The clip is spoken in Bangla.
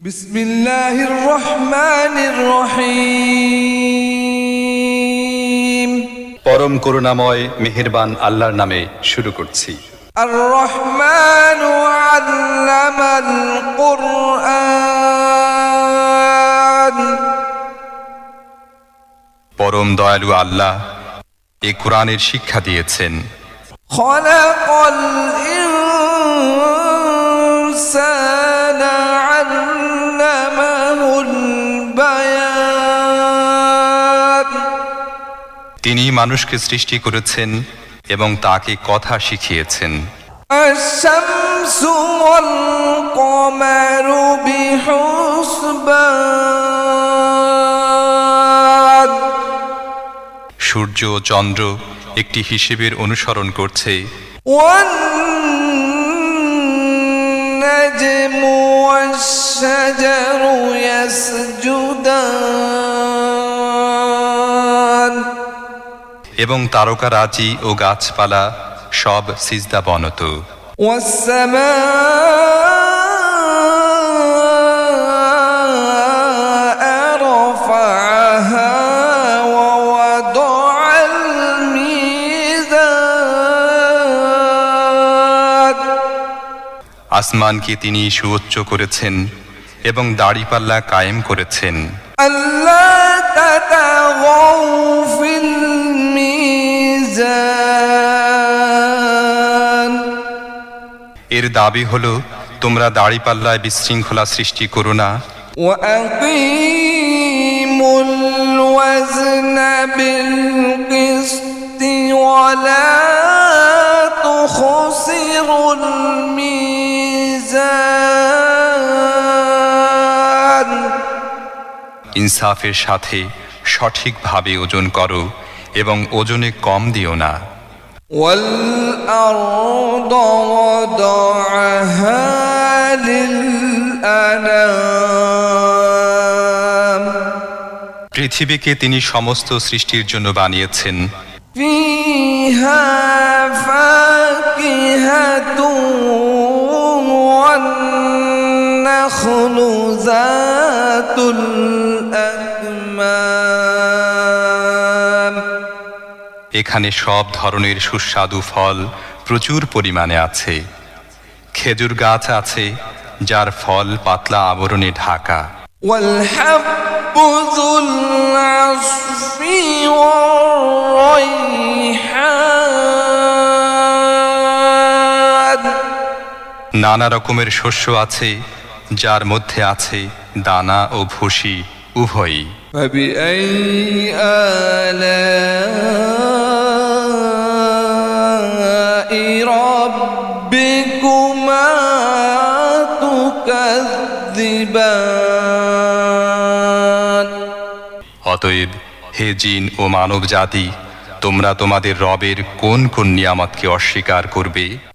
بسم الله الرحمن الرحيم পরম করুণাময় মেহেরবান আল্লাহর নামে শুরু করছি الرحمن علم القرآن পরম দয়ালু আল্লাহ এ কোরআনের শিক্ষা দিয়েছেন خلق الإنسان তিনি মানুষকে সৃষ্টি করেছেন এবং তাকে কথা শিখিয়েছেন الشمس والقمر بحسبان সূর্য ও চন্দ্র একটি হিসেবের অনুসরণ করছে والنجم والشجر يسجدان এবং তারকা তারকারাজি ও গাছপালা সব সিজদা বনত। আসমানকে তিনি সুউচ্চ করেছেন এবং দাড়িপাল্লা কায়েম করেছেন। আল্লাহ এর দাবি হলো তোমরা দাড়িপাল্লায় বিশৃঙ্খলা সৃষ্টি করো না وأقيموا الوزن بالقسط ولا تخسروا الميزان ইনসাফের সাথে সঠিকভাবে ওজন করো এবং ওজনে কম দিও না والأرض وضعها للأنام পৃথিবীকে তিনি সমস্ত সৃষ্টির জন্য বানিয়েছেন فيها فاكهة والنخل ذات الأكمام এখানে সব ধরনের সুস্বাদু ফল প্রচুর পরিমাণে আছে। খেজুর গাছ আছে যার ফল পাতলা আবরণে ঢাকা। নানা রকমের শস্য আছে যার মধ্যে আছে দানা ও ভুসি উভয়ই। فبأي آلاء ربكما تكذبان অতএব হে জিন ও মানব জাতি তোমরা তোমাদের রবের কোন কোন নিয়ামতকে অস্বীকার করবে